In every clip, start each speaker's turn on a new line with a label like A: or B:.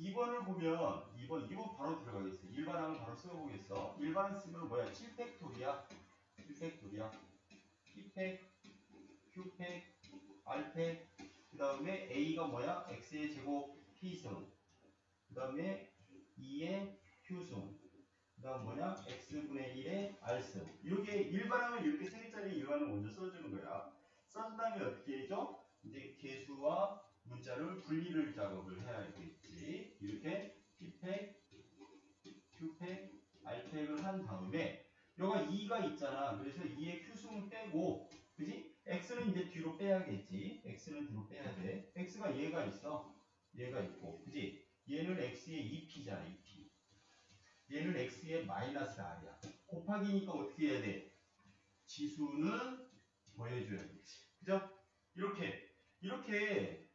A: 2번을 보면 2번 2번 바로 들어가겠어. 일반항을 바로 써보겠어. 일반항 쓰면 뭐야? 7팩토리야. 7팩토리야. P팩, Q팩, R팩. 그 다음에 A가 뭐야? X의 제곱 P승. 그 다음에 2의 Q승. 그 다음 뭐냐? X분의 1의 R승. 이렇게 일반항을 이렇게 세 개짜리 일반을 먼저 써주는 거야. 써준 다음에 어떻게 해줘? 이제 개수와 문자를 분리를 작업을 해야 겠지. 이렇게 P팩, Q팩, R팩을 한 다음에 여기가 2가 있잖아. 그래서 2의 Q승을 빼고 그지? X는 이제 뒤로 빼야겠지. X는 뒤로 빼야 돼. X가 얘가 있어. 얘가 있고 그지? 얘는 X의 2P잖아. 2P. 얘는 X의 마이너스 R이야. 곱하기니까 어떻게 해야 돼? 지수는 더해줘야겠지. 그죠? 이렇게 이렇게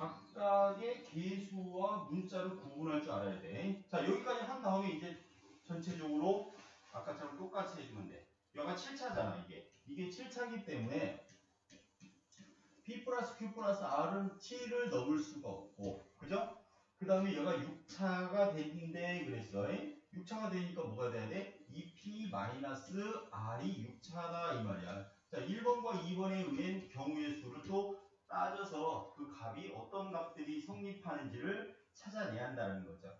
A: 각각의 개수와 문자를 구분할 줄 알아야 돼. 자, 여기까지 한 다음에 이제 전체적으로 아까처럼 똑같이 해주면 돼. 여기가 7차잖아, 이게. 이게 7차기 때문에 P 플러스 Q 플러스 R은 7을 넘을 수가 없고, 그죠? 그 다음에 여기가 6차가 됐는데 그랬어. 6차가 되니까 뭐가 돼야 돼? 2P 마이너스 R이 6차다 이 말이야. 자, 1번과 2번에 의한 경우의 수를 또 따져서 그 값이 어떤 값들이 성립하는지를 찾아내야 한다는 거죠.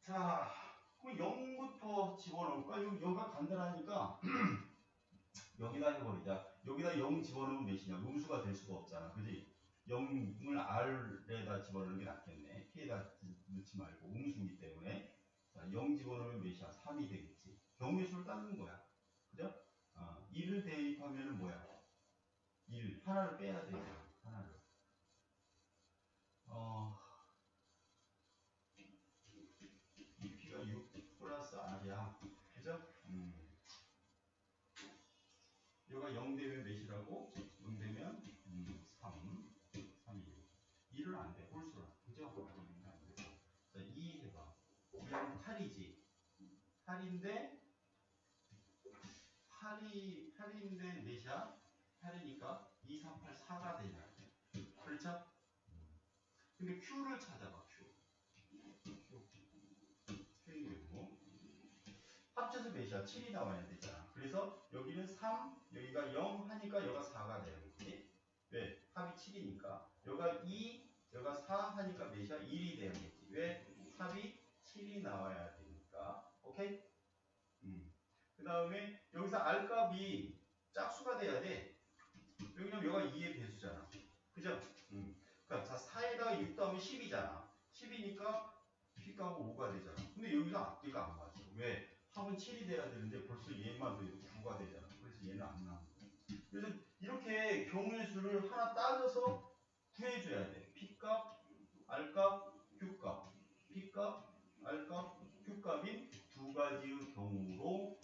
A: 자, 그럼 0부터 집어넣을까? 여기, 여기가 간단하니까 여기다 해버리자. 여기다 0 집어넣으면 몇이냐? 음수가 될 수가 없잖아. 그지? 0을 R에다 집어넣는 게 낫겠네. P에다 넣지 말고 음수이기 때문에 자, 0 집어넣으면 몇이야? 3이 되겠지. 경우의 수를 따는 거야. 그죠? 어, 1을 대입하면 뭐야? 1. 하나를 빼야 돼요. 하나를. 어, 2P가 6 플러스 R이야. 그죠? 음. 여기가 0 되면 몇이라고? 0 되면 음, 3. 3이 1은 안 돼. 홀수라. 그죠? 1은 안 돼. 자, 2 해봐. 2는 8이지. 8인데 8이 8인데 몇이야? 8이니까 2, 3, 8, 4가 되냐? 그렇죠? 근데 Q를 찾아봐. Q. Q. Q이고 합쳐서 몇이야? 7이 나와야 되잖아. 그래서 여기는 3, 여기가 0 하니까 여기가 4가 돼야겠지? 왜? 합이 7이니까. 여기가 2, 여기가 4 하니까 몇이야? 1이 돼야겠지. 왜? 합이 7이 나와야 되니까. 오케이? 음. 그 다음에 여기서 R 값이 짝수가 돼야 돼. 왜냐면 여기가 2의 배수잖아. 그죠? 음. 그러니까 자 4에다가 6 더하면 10이잖아. 10이니까 P값은 5가 되잖아. 근데 여기서 앞뒤가 안 맞아. 왜? 합은 7이 돼야 되는데 벌써 얘만 돼도 9가 되잖아. 그래서 얘는 안 나온 거야. 그래서 이렇게 경우의 수를 하나 따져서 구해줘야 돼. P값, R값, Q값. P값, R값, Q값인 두 가지의 경우로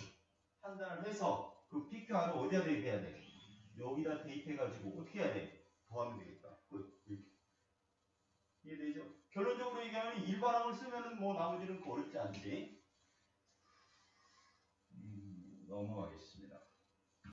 A: 판단을 해서 그 PQ R을 어디다 대입해야 돼? 여기다 대입해가지고 어떻게 해야 돼? 더하면 되겠다. 끝. 이렇게. 이해되죠? 결론적으로 얘기하면 일반항을 쓰면은 뭐 나머지는 어렵지 않지. 음, 넘어가겠습니다.